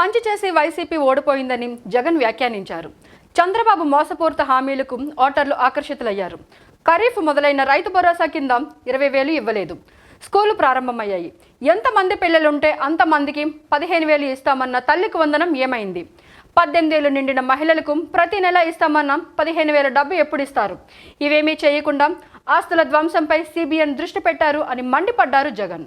మంచి చేసి వైసీపీ ఓడిపోయిందని జగన్ వ్యాఖ్యానించారు. చంద్రబాబు మోసపూరిత హామీలకు ఓటర్లు ఆకర్షితులయ్యారు. ఖరీఫ్ మొదలైన రైతు భరోసా కింద ఇరవై వేలు ఇవ్వలేదు. స్కూలు ప్రారంభమయ్యాయి. ఎంతమంది పిల్లలుంటే అంతమందికి పదిహేను వేలు ఇస్తామన్న తల్లికి వందనం ఏమైంది? పద్దెనిమిదేళ్ళు నిండిన మహిళలకు ప్రతి నెల ఇస్తామన్న పదిహేను వేల డబ్బు ఎప్పుడు ఇస్తారు? ఇవేమీ చేయకుండా ఆస్తుల ధ్వంసంపై సిబిఎన్ దృష్టి పెట్టారు అని మండిపడ్డారు జగన్.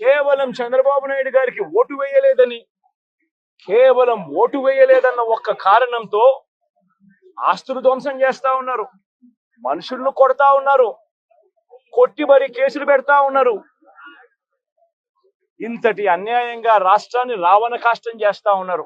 కేవలం చంద్రబాబు నాయుడు గారికి ఓటు వేయలేదని కేవలం ఓటు వేయలేదన్న ఒక్క కారణంతో ఆస్తులు ధ్వంసం చేస్తా ఉన్నారు. మనుషులను కొడతా ఉన్నారు. కొట్టి మరి కేసులు పెడతా ఉన్నారు. ఇంతటి అన్యాయంగా రాష్ట్రాన్ని రావణ కాష్టం చేస్తా ఉన్నారు.